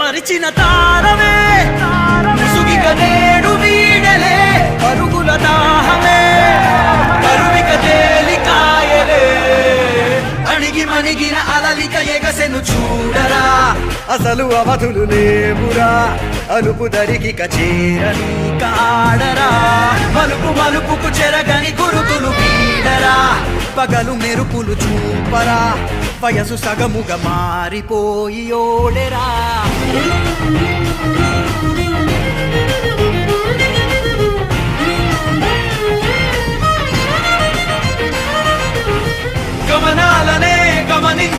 మరిచిన తారమే. ముసుగిక నేడు వీడలే పరుగుల దాహమే. పరువిక తేలికాయలే అణిగి మణిగిన అలలిక ఎగసెను చూడరా. అసలు అవధులు లేవురా. అనుపు దరికి కచేరని కాడరా. మలుపు మలుపుకు చెరగని గురుతులు పీడరా. పగలు మెరుపులు చూపరా. వయసు సగముగా మారిపోయి ఓడెరా.